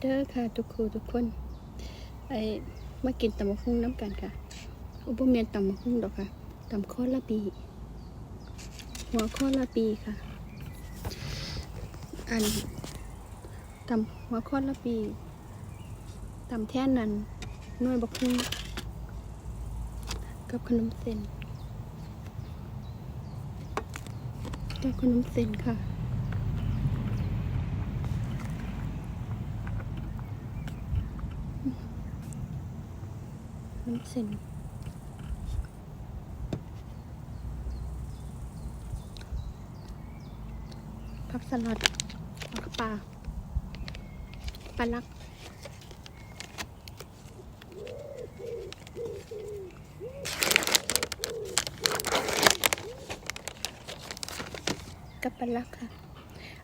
เด้อค่ะทุกครูทุกคน ไอ้มากินตำมะฮุ่งน้ำกันค่ะ อุบเมียนตำมะฮุ่งดอกค่ะตำข้อละปีหัวข้อละปีค่ะ อันตำหัวข้อละปีตำแท่นนั้นน่วยบักฮุ่งกับขนมเส้นกับขนมเส้นค่ะ เส้นผักสลัดผักปลาปลาลักกับปลาลักค่ะ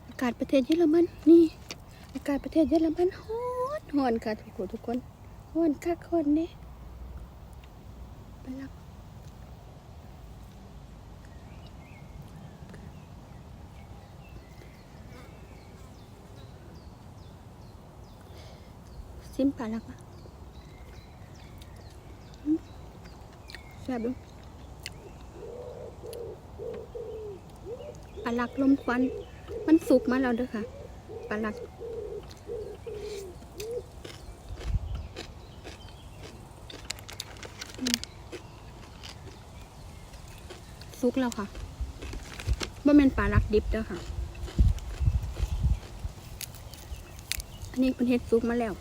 อากาศประเทศเยอรมันนี่ อากาศประเทศเยอรมันฮ้อนฮ้อนค่ะทุกคนทุกคนฮ้อนคักฮ้อนเนี่ย ไปรับซิมปลาลักอะอืมแซ่บดูปลาลักลมควัน มันสุกมาแล้วเด้อค่ะปลาลัก ซุกแล้วค่ะว่าเป็นปลาลักดิบแล้วค่ะ อันนี้เป็นเห็ดซุกมาแล้ว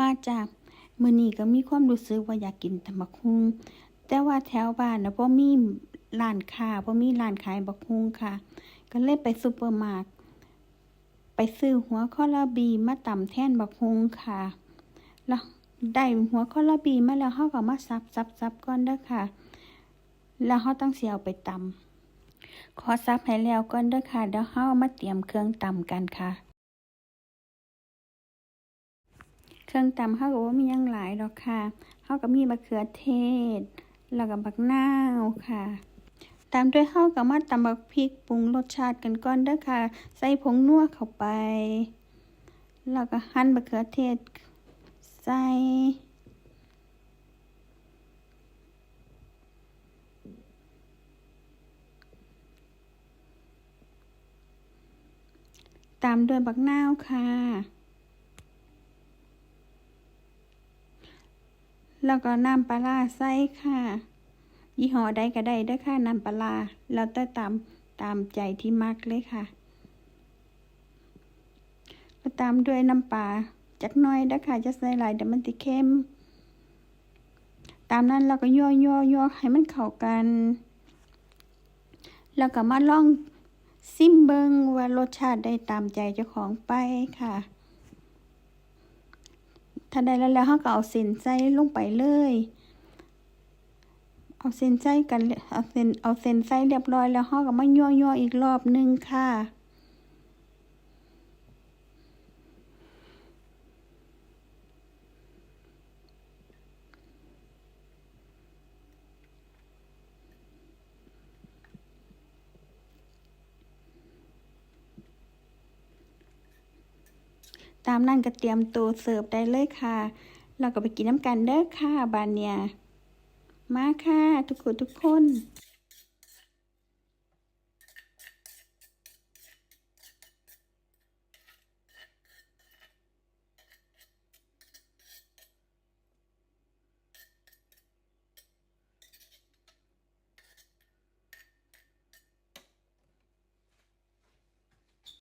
มาจากมือนี้ก็มีความรู้สึกว่าอยากกินตำบักฮุงแต่ว่าแถวบ้านนะบ่มีร้านค้าบ่มีร้านขายบักฮุงค่ะ ก็เลยไปซุปเปอร์มาร์ทไปซื้อหัวข้อละบีมาตำแท่นบักฮุงค่ะ แล้วได้หัวข้อละบีมาแล้วเฮาก็มาสับสับสับก่อนเด้อค่ะ แล้วเฮาต้องสิเอาไปตำขอสับให้แล้วก่อนเด้อค่ะเดี๋ยวเฮามาเตรียมเครื่องตำกันค่ะ เครื่องตำเขาก็ว่ามียังหลายดอกค่ะเขาก็มีมะเขือเทศ แล้วก็บักนาวค่ะ ตามด้วยเขาก็มาตำบักพริกปรุงรสชาติกันก่อนเด้อค่ะ ใส่ผงนัวเข้าไป แล้วก็หั่นมะเขือเทศ ใส่ตามด้วยบักนาวค่ะ แล้วก็น้ำปลาใส่ค่ะ ยี่ห้อใดก็ได้เด้ค่ะน้ำปลาร้าแล้วแต่ตามตามใจที่มักเลยค่ะก็ตามด้วยน้ำปลาจักน้อยเด้ค่ะจะใส่หลายเดี๋ยวมันจะเค็มตามนั้นเราก็ย่อๆๆย่อให้มันเข้ากัน แล้วก็มาลองซิมเบิงว่ารสชาติได้ตามใจเจ้าของไปค่ะ ถ้าได้แล้วแล้วเขาก็เอาเส้นใจลงไปเลย เอาเส้นใจกัน เอาเส้นเอาเส้นใจเรียบร้อยแล้วเขาก็มาย่อๆอีกรอบหนึงค่ะ ตามนั่นก็เตรียมตัวเสิร์ฟได้เลยค่ะ เราก็ไปกินน้ำกันเด้อค่ะบานเนียมาค่ะ ทุกคนทุกคน